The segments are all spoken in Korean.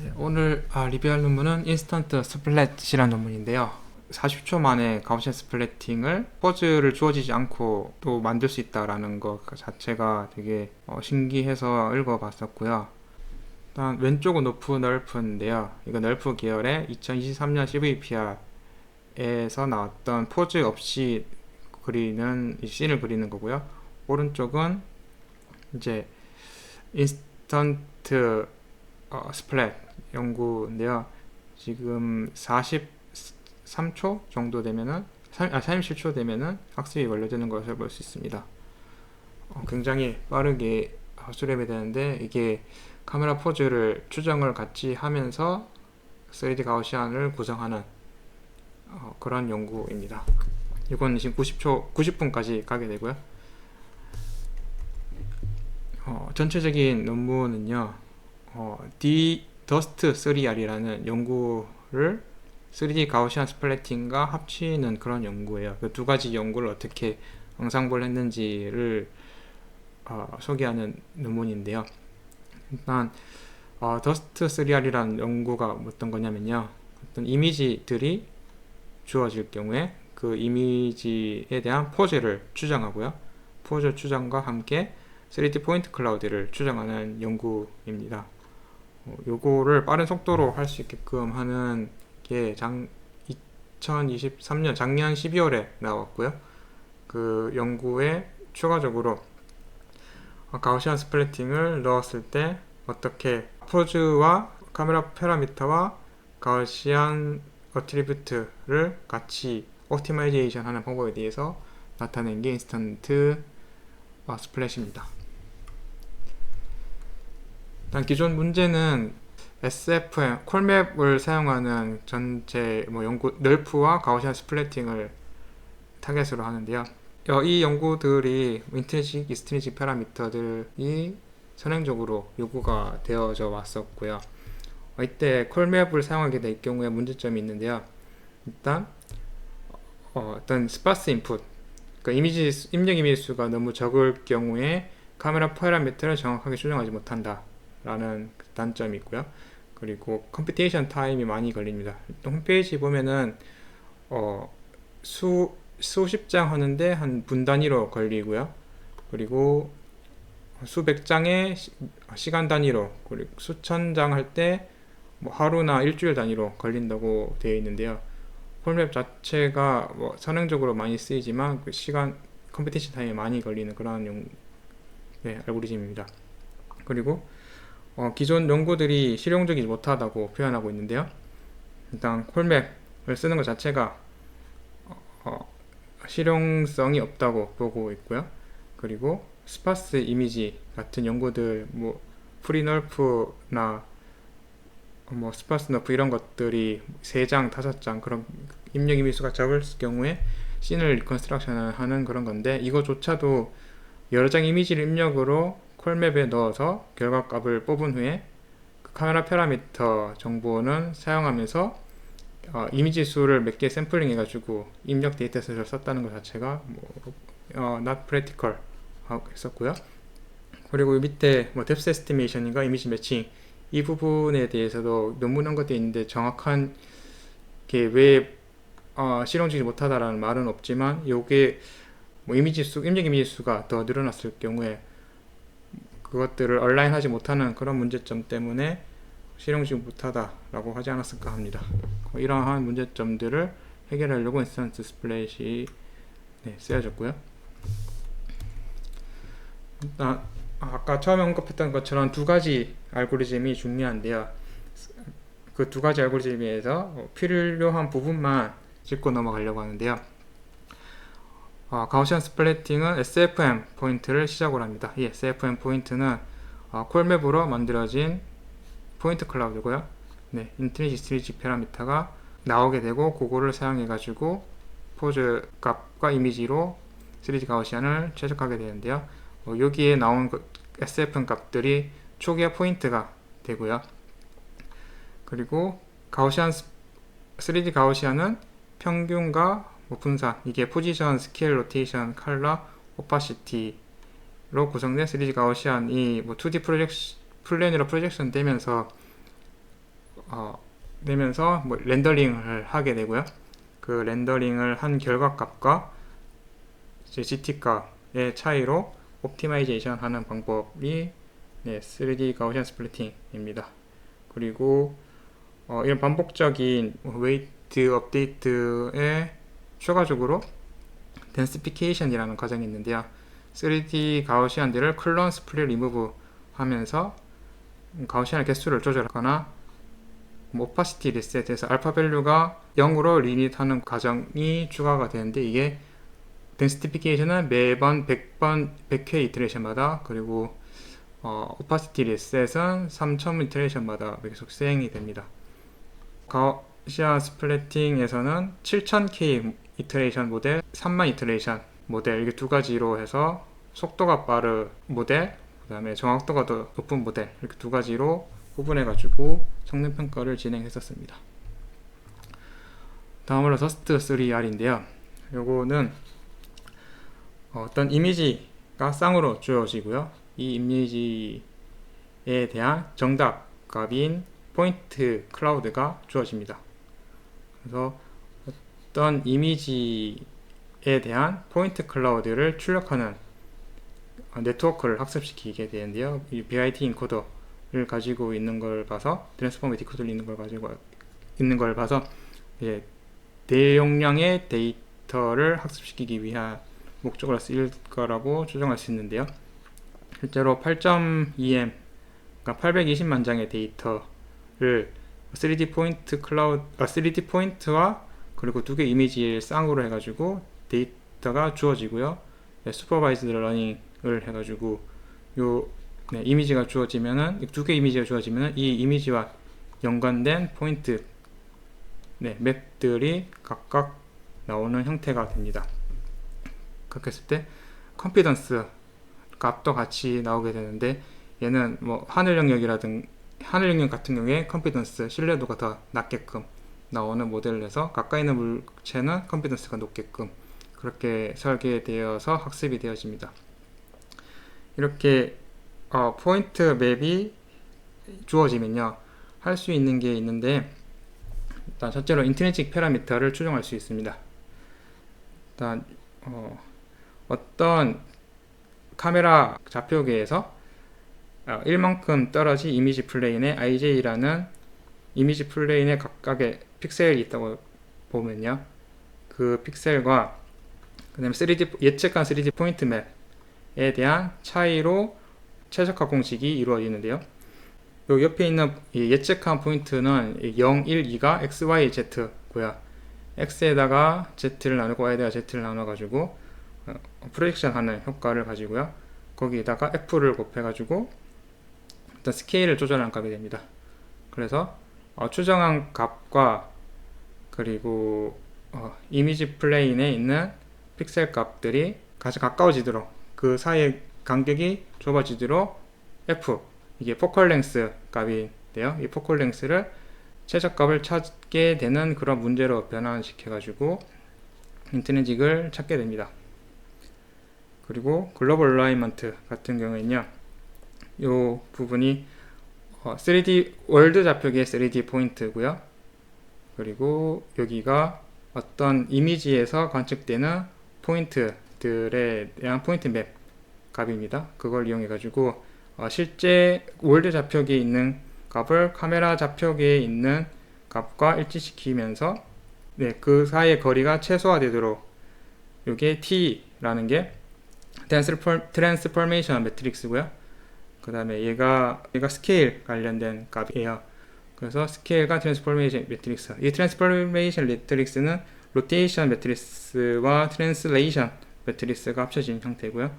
네, 오늘 아, 리뷰할 논문은 인스턴트 스플랫이라는 논문인데요. 40초 만에 가우시안 스플래팅을 포즈를 주어지지 않고 또 만들 수 있다라는 것 자체가 되게 어, 신기해서 읽어봤었고요. 일단 왼쪽은 노프 널프인데요. 이거 널프 계열의 2023년 CVPR에서 나왔던 포즈 없이 그리는 이 씬을 그리는 거고요. 오른쪽은 이제 인스턴트 어, 스플랫 연구인데요. 지금 43초 정도 되면은 3, 아, 37초 되면은 학습이 완료되는 것을 볼 수 있습니다. 어, 굉장히 빠르게 수렴이 되는데 이게 카메라 포즈를 추정을 같이 하면서 3D 가우시안을 구성하는 어, 그런 연구입니다. 이건 지금 90초, 90분까지 가게 되고요. 어, 전체적인 논문은요, 어, D 더스트 3R이라는 연구를 3D 가우시안 스플래팅과 합치는 그런 연구예요. 그 두 가지 연구를 어떻게 영상볼 했는지를 어, 소개하는 논문인데요. 일단 어, 더스트 3R이라는 연구가 어떤 거냐면요. 어떤 이미지들이 주어질 경우에 그 이미지에 대한 포즈를 추정하고요. 포즈 추정과 함께 3D 포인트 클라우드를 추정하는 연구입니다. 어, 요거를 빠른 속도로 할 수 있게끔 하는 게 장, 2023년 작년 12월에 나왔고요. 그 연구에 추가적으로 가우시안 스플래팅을 넣었을 때 어떻게 포즈와 카메라 파라미터와 가우시안 어트리뷰트를 같이 옵티마이제이션 하는 방법에 대해서 나타낸 게 인스턴트 어, 스플래시입니다. 일단 기존 문제는 SFM 콜맵을 사용하는 전체 뭐 연구 널프와 가우시안 스플래팅을 타겟으로 하는데요. 어, 이 연구들이 인트리직, 이스트리직 파라미터들이 선행적으로 요구가 되어져 왔었고요. 어, 이때 콜맵을 사용하게 될 경우에 문제점이 있는데요. 일단 어, 떤 스파스 인풋, 그러니까 이미지 입력 이미지 수가 너무 적을 경우에 카메라 파라미터를 정확하게 추정하지 못한다 라는 단점이 있고요. 그리고 컴퓨테이션 타임이 많이 걸립니다. 홈페이지 보면은 어, 수 수십 장 하는데 한 분 단위로 걸리고요. 그리고 수백 장에 시, 간 단위로 그리고 수천 장 할 때 뭐 하루나 일주일 단위로 걸린다고 되어 있는데요. 폴맵 자체가 뭐 선행적으로 많이 쓰이지만 그 시간 컴퓨테이션 타임이 많이 걸리는 그런 용, 네, 알고리즘입니다. 그리고 어, 기존 연구들이 실용적이지 못하다고 표현하고 있는데요. 일단 콜맵을 쓰는 것 자체가 어, 실용성이 없다고 보고 있고요. 그리고 스파스 이미지 같은 연구들 뭐 프리널프나 뭐 스파스 너프 이런 것들이 3장, 5장 그런 입력 이미지 수가 적을 경우에 씬을 리컨스트럭션을 하는 그런 건데 이거조차도 여러 장 이미지를 입력으로 콜맵에 넣어서 결과값을 뽑은 후에 그 카메라 파라미터 정보는 사용하면서 어, 이미지 수를 몇 개 샘플링 해가지고 입력 데이터셋을 썼다는 것 자체가 뭐, 어, not practical 했었고요. 그리고 밑에 뭐 depth estimation인가 이미지 매칭 이 부분에 대해서도 논문 한 것도 있는데 정확한 게왜 어, 실용적이지 못하다라는 말은 없지만 요게 뭐 이미지 수 입력 이미지 수가 더 늘어났을 경우에 그것들을 얼라인 하지 못하는 그런 문제점 때문에 실용적이 못하다라고 하지 않았을까 합니다. 뭐 이러한 문제점들을 해결하려고 인스턴트 스플래시 네, 쓰여졌고요. 일단 아까 처음에 언급했던 것처럼 두 가지 알고리즘이 중요한데요. 그 두 가지 알고리즘에서 필요한 부분만 짚고 넘어가려고 하는데요. 어, 가우시안 스플래팅은 SFM 포인트를 시작으로 합니다. 이 SFM 포인트는 어, 콜맵으로 만들어진 포인트 클라우드고요. 네, 인트리지 스트리지 파라미터가 나오게 되고 그거를 사용해 가지고 포즈 값과 이미지로 3D 가우시안을 최적하게 되는데요. 어, 여기에 나온 그 SFM 값들이 초기화 포인트가 되고요. 그리고 가우시안 3D 가우시안은 평균과 뭐 분산 이게 포지션, 스케일, 로테이션, 컬러, 오파시티로 구성된 3D 가우시안이 뭐 2D 프로젝 플랜으로 프로젝션 되면서 어, 내면서 뭐 렌더링을 하게 되고요. 그 렌더링을 한 결과 값과 이제 GT 값의 차이로 옵티마이제이션 하는 방법이 네, 3D 가우시안 스플리팅입니다. 그리고 어, 이런 반복적인 웨이트 업데이트에 추가적으로 덴시피케이션이라는 과정이 있는데요. 3D 가우시안들을 클론 스플릿 리무브 하면서 가우시안의 개수를 조절하거나 뭐 오파시티 리셋에서 알파 밸류가 0으로 리밋하는 과정이 추가가 되는데 이게 덴시티피케이션은 매번 100번 100회 이터레이션마다 그리고 어, 오파시티 리셋은 3000 이터레이션마다 계속 수행이 됩니다. 가우 시안 스플래팅에서는 7000K 이터레이션 모델, 3000 이터레이션 모델 이게 두 가지로 해서 속도가 빠른 모델, 그다음에 정확도가 더 높은 모델 이렇게 두 가지로 구분해 가지고 성능 평가를 진행했었습니다. 다음으로 더스트 3R인데요. 요거는 어떤 이미지가 쌍으로 주어지고요. 이 이미지에 대한 정답 값인 포인트 클라우드가 주어집니다. 그래서 어떤 이미지에 대한 포인트 클라우드를 출력하는 네트워크를 학습시키게 되는데요. 이 BIT 인코더를 가지고 있는 걸 봐서 트랜스포머 디코더를 있는 걸 가지고 있는 걸 봐서 이제 대용량의 데이터를 학습시키기 위한 목적으로 쓰일 거라고 추정할 수 있는데요. 실제로 8.2M, 그러니까 820만 장의 데이터를 3D 포인트 클라우드, 아, 3D 포인트와 그리고 두 개 이미지를 쌍으로 해가지고 데이터가 주어지고요. 네, 슈퍼바이즈드 러닝을 해가지고 요 네, 이미지가 주어지면은 두 개 이미지가 주어지면은 이 이미지와 연관된 포인트 네, 맵들이 각각 나오는 형태가 됩니다. 그렇게 했을 때 컨피던스 값도 같이 나오게 되는데 얘는 뭐 하늘 영역이라든 하늘 영역 같은 경우에 컨피던스 신뢰도가 더 낮게끔 나오는 모델에서 가까이 있는 물체는 컨피던스가 높게끔 그렇게 설계되어서 학습이 되어집니다. 이렇게 어, 포인트 맵이 주어지면요 할 수 있는 게 있는데 일단 첫째로 인트리직 파라미터를 추정할 수 있습니다. 일단 어, 어떤 카메라 좌표계에서 어, 1만큼 떨어진 이미지 플레인에 IJ라는 이미지 플레인에 각각의 픽셀이 있다고 보면요. 그 픽셀과 그다음에 3D 예측한 3D 포인트 맵에 대한 차이로 최적화 공식이 이루어지는데요. 요 옆에 있는 예측한 포인트는 0, 1, 2가 x, y, z고요. x에다가 z를 나누고 y에다가 z를 나눠 가지고 어, 프로젝션 하는 효과를 가지고요. 거기에다가 f를 곱해 가지고 일단 스케일을 조절하는 값이 됩니다. 그래서 어, 추정한 값과 그리고 어, 이미지 플레인에 있는 픽셀 값들이 가장 가까워지도록 그 사이의 간격이 좁아지도록 f 이게 포컬 랭스 값인데요. 이 포컬 랭스를 최저값을 찾게 되는 그런 문제로 변환시켜 가지고 인트리직을 찾게 됩니다. 그리고 글로벌 라이먼트 같은 경우에는요. 이 부분이 3D 월드 좌표기의 3D 포인트고요. 그리고 여기가 어떤 이미지에서 관측되는 포인트들에 대한 포인트 맵 값입니다. 그걸 이용해 가지고 어, 실제 월드 좌표기에 있는 값을 카메라 좌표기에 있는 값과 일치시키면서 네, 그 사이의 거리가 최소화되도록 이게 T라는 게 트랜스포메이션 매트릭스고요. 그 다음에 얘가 얘가 스케일 관련된 값이에요. 그래서 스케일과 트랜스포메이션 매트릭스. 이 트랜스포메이션 매트릭스는 로테이션 매트릭스와 트랜슬레이션 매트릭스가 합쳐진 형태고요.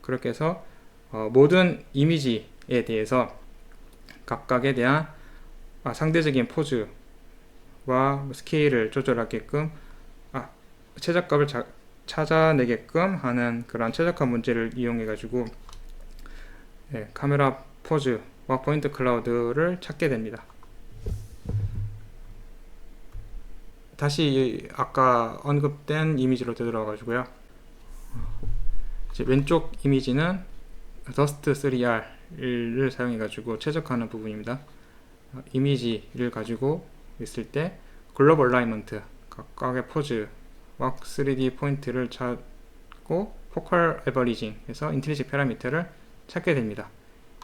그렇게 해서 어, 모든 이미지에 대해서 각각에 대한 아, 상대적인 포즈와 스케일을 조절하게끔 아, 최저값을 자, 찾아내게끔 하는 그런 최적화 문제를 이용해 가지고 네, 카메라 포즈와 포인트 클라우드를 찾게 됩니다. 다시 아까 언급된 이미지로 되돌아 가지고요. 왼쪽 이미지는 더스트 3R을 사용해 가지고 최적화하는 부분입니다. 어, 이미지를 가지고 있을 때 글로벌 라이먼트 각각의 포즈와 3D 포인트를 찾고 포컬 에버리징 해서 인트리식 파라미터를 찾게 됩니다.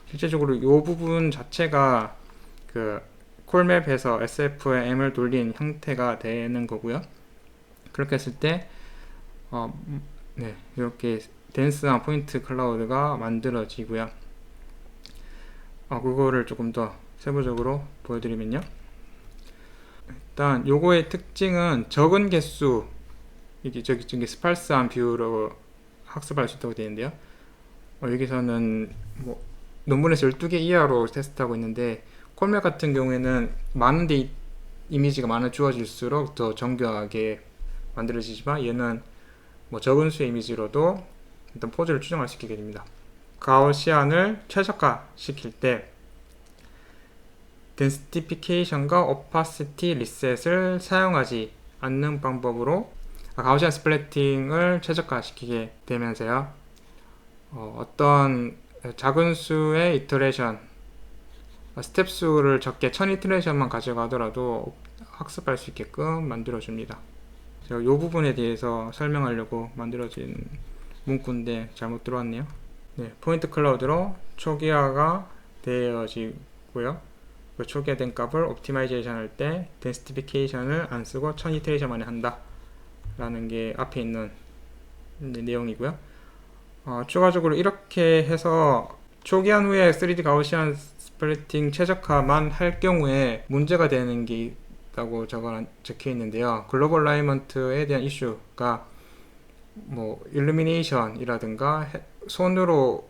실제적으로 이 부분 자체가 그 콜맵에서 SF의 M을 돌린 형태가 되는 거고요. 그렇게 했을 때 어, 음, 네, 이렇게 댄스한 포인트 클라우드가 만들어지고요. 어, 그거를 조금 더 세부적으로 보여드리면요. 일단 요거의 특징은 적은 개수 이게 저기 저기 스팔스한 뷰로 학습할 수 있다고 되어 있는데요. 어, 여기서는 뭐 논문에서 12개 이하로 테스트하고 있는데 콜맥 같은 경우에는 많은 데 이미지가 많아 주어질수록 더 정교하게 만들어지지만 얘는 뭐 적은 수의 이미지로도 일단 포즈를 추정할 수 있게 됩니다. 가우시안을 최적화 시킬 때 덴시티피케이션과 오파시티 리셋을 사용하지 않는 방법으로 가우시안 스플래팅을 최적화시키게 되면서요. 어, 떤 작은 수의 이터레이션 스텝 수를 적게 1000 이터레이션만 가져가더라도 학습할 수 있게끔 만들어 줍니다. 제가 이 부분에 대해서 설명하려고 만들어진 문구인데 잘못 들어왔네요. 네, 포인트 클라우드로 초기화가 되어지고요. 그 초기화된 값을 옵티마이제이션 할 때 덴시티피케이션을 안 쓰고 1000 이터레이션 만에 한다. 라는 게 앞에 있는 내용이고요. 어, 추가적으로 이렇게 해서 초기화 후에 3D 가우시안 스플리팅 최적화만 할 경우에 문제가 되는 게 있다고 적어, 적혀 있는데요. 글로벌 라이먼트에 대한 이슈가 뭐 일루미네이션이라든가 손으로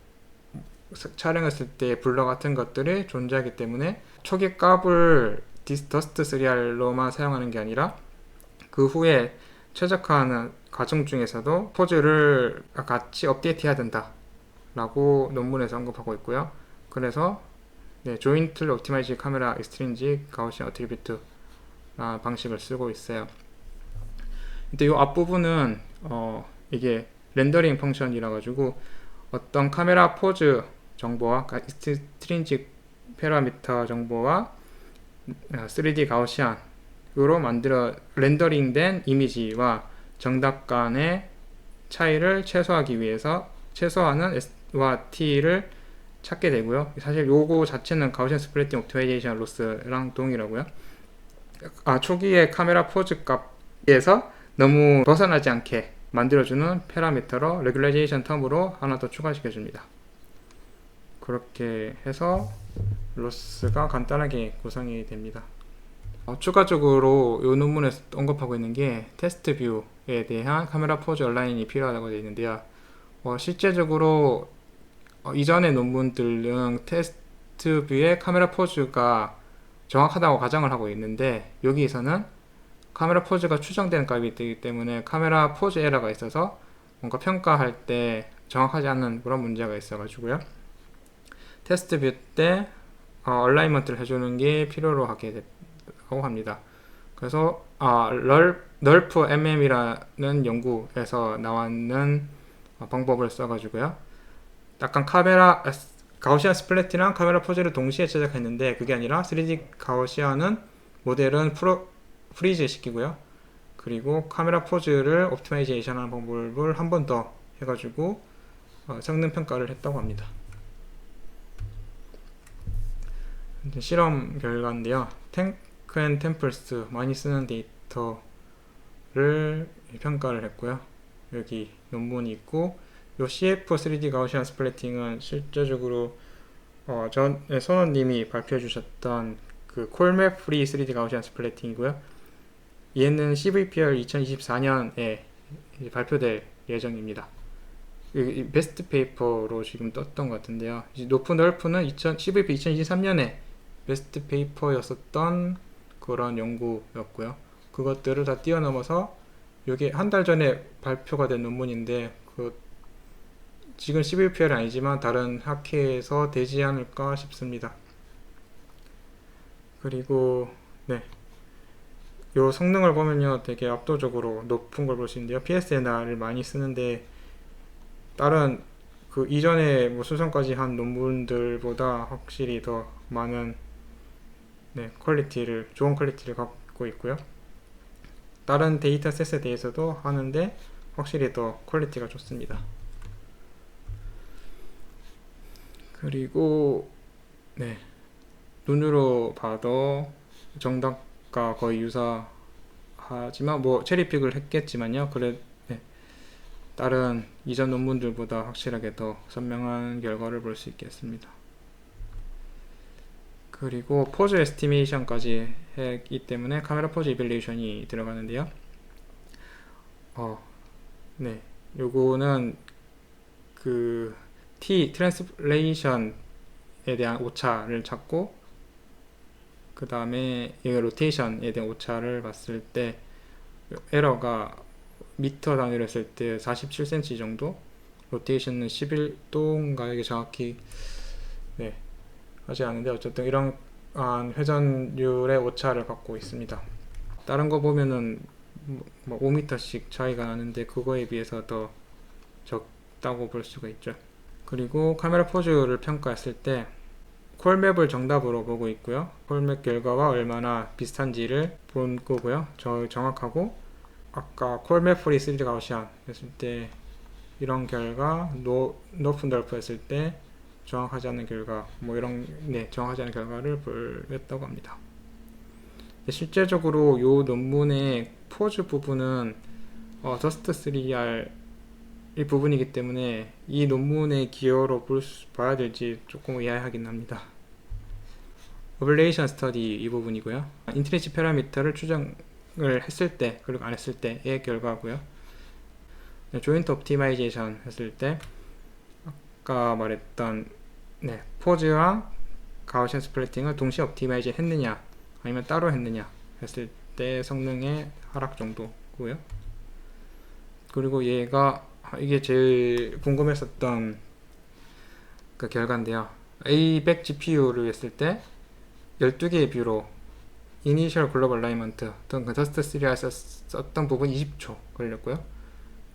촬영했을 때 블러 같은 것들이 존재하기 때문에 초기 값을 디스터스트 3R로만 사용하는 게 아니라 그 후에 최적화하는 과정 중에서도 포즈를 같이 업데이트해야 된다 라고 논문에서 언급하고 있고요. 그래서 네, 조인트 옵티마이즈 카메라 익스트린지 가우시안 어트리뷰트 방식을 쓰고 있어요. 근데 이 앞부분은 어, 이게 렌더링 펑션이라 가지고 어떤 카메라 포즈 정보와 익스트린직 파라미터 정보와 3D 가우시안으로 만들어 렌더링된 이미지와 정답 간의 차이를 최소화하기 위해서 최소화하는 S와 T를 찾게 되고요. 사실 요거 자체는 가우시안 스플래팅 옵티마이제이션 로스랑 동일하고요. 아, 초기의 카메라 포즈 값에서 너무 벗어나지 않게 만들어주는 파라미터로 레귤레이션 텀으로 하나 더 추가시켜줍니다. 그렇게 해서 로스가 간단하게 구성이 됩니다. 어, 추가적으로 이 논문에서 언급하고 있는 게 테스트 뷰에 대한 카메라 포즈 얼라인이 필요하다고 되어 있는데요. 어, 실제적으로 어, 이전의 논문들은 테스트 뷰의 카메라 포즈가 정확하다고 가정을 하고 있는데 여기에서는 카메라 포즈가 추정되는 값이 되기 때문에 카메라 포즈 에러가 있어서 뭔가 평가할 때 정확하지 않는 그런 문제가 있어가지고요. 테스트 뷰때 어, 얼라이먼트를 해주는 게 필요로 하게 됐다고 합니다. 그래서 아, 널, 널프 MM이라는 연구에서 나왔는 어, 방법을 써가지고요. 약간 카메라 가우시안 스플래티랑 카메라 포즈를 동시에 제작했는데 그게 아니라 3D 가우시안은 모델은 프로, 프리즈 시키고요. 그리고 카메라 포즈를 옵티마이제이션 하는 방법을 한 번 더 해가지고 어, 성능 평가를 했다고 합니다. 실험 결과인데요. 탱 크앤 템플스 많이 쓰는 데이터를 평가를 했고요. 여기 논문이 있고 요 CF 3D 가우시안 스플래팅은 실제적으로 어, 전 네, 선원님이 발표해 주셨던 그 콜맵 프리 3D 가우시안 스플래팅이고요. 얘는 CVPR 2024년에 발표될 예정입니다. 베스트 페이퍼로 지금 떴던 것 같은데요. 높은 2000, CVP 2023년에 베스트 페이퍼였었던 그런 연구였고요. 그것들을 다 뛰어넘어서 이게 한 달 전에 발표가 된 논문인데 그 지금 CVPR은 아니지만 다른 학회에서 되지 않을까 싶습니다. 그리고 네. 요 성능을 보면요 되게 압도적으로 높은 걸 볼 수 있는데요 PSNR을 많이 쓰는데 다른 그 이전에 뭐 수성까지 한 논문들보다 확실히 더 많은 네, 퀄리티를 좋은 퀄리티를 갖고 있고요. 다른 데이터셋에 대해서도 하는데 확실히 더 퀄리티가 좋습니다. 그리고 네 눈으로 봐도 정답과 거의 유사하지만 뭐 체리픽을 했겠지만요. 그래 네, 다른 이전 논문들보다 확실하게 더 선명한 결과를 볼 수 있겠습니다. 그리고 포즈 에스티메이션까지 했기 때문에 카메라 포즈 이벨리에이션이 들어가는데요. 어, 네, 요거는 그 T 트랜스레이션에 대한 오차를 찾고 그 다음에 이 로테이션에 대한 오차를 봤을 때 에러가 미터 단위로 했을 때 47cm 정도 로테이션은 11도인가 이게 정확히. 네 하지 않은데 어쨌든 이런 아, 회전율의 오차를 갖고 있습니다. 다른 거 보면은 뭐 5m씩 차이가 나는데 그거에 비해서 더 적다고 볼 수가 있죠. 그리고 카메라 포즈를 평가했을 때 콜맵을 정답으로 보고 있고요. 콜맵 결과와 얼마나 비슷한지를 본 거고요. 저 정확하고 아까 콜맵 프리 3D 가우시안 했을 때 이런 결과 노, 높은 넓프 했을 때 정확하지 않은 결과 뭐 이런 네 정확하지 않은 결과를 보였다고 합니다. 실제적으로 이 논문의 포즈 부분은 어, 저스트 3R 이 부분이기 때문에 이 논문의 기여로 볼 수, 봐야 될지 조금 의아하긴 합니다. 오블레이션 스터디 이 부분이고요. 인트리치 패러미터를 추정을 했을 때 그리고 안 했을 때의 결과고요. 조인트 옵티마이제이션 했을 때 아까 말했던 네, 포즈와 가우시안 스플래팅을 동시에 옵티마이즈 했느냐 아니면 따로 했느냐 했을 때 성능의 하락 정도고요. 그리고 얘가 이게 제일 궁금했었던 그 결과인데요. A100 GPU를 했을 때 12개의 뷰로 이니셜 글로벌 라이먼트 어떤 그 더스트 3에서 썼던 부분 20초 걸렸고요.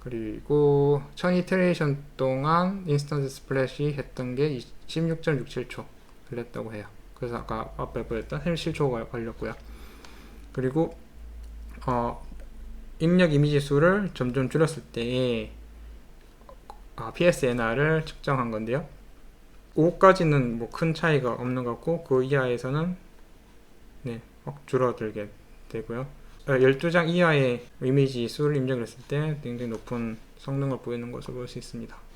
그리고 1000이테레이션 동안 인스턴스 스플래시 했던 게 16.67초 걸렸다고 해요. 그래서 아까 앞에 보였던 37초가 걸렸고요. 그리고 어, 입력 이미지 수를 점점 줄였을 때 아, PSNR을 측정한 건데요. 5까지는 뭐 큰 차이가 없는 것 같고 그 이하에서는 네, 확 줄어들게 되고요. 12장 이하의 이미지 수를 입력을 했을 때 굉장히 높은 성능을 보이는 것을 볼 수 있습니다.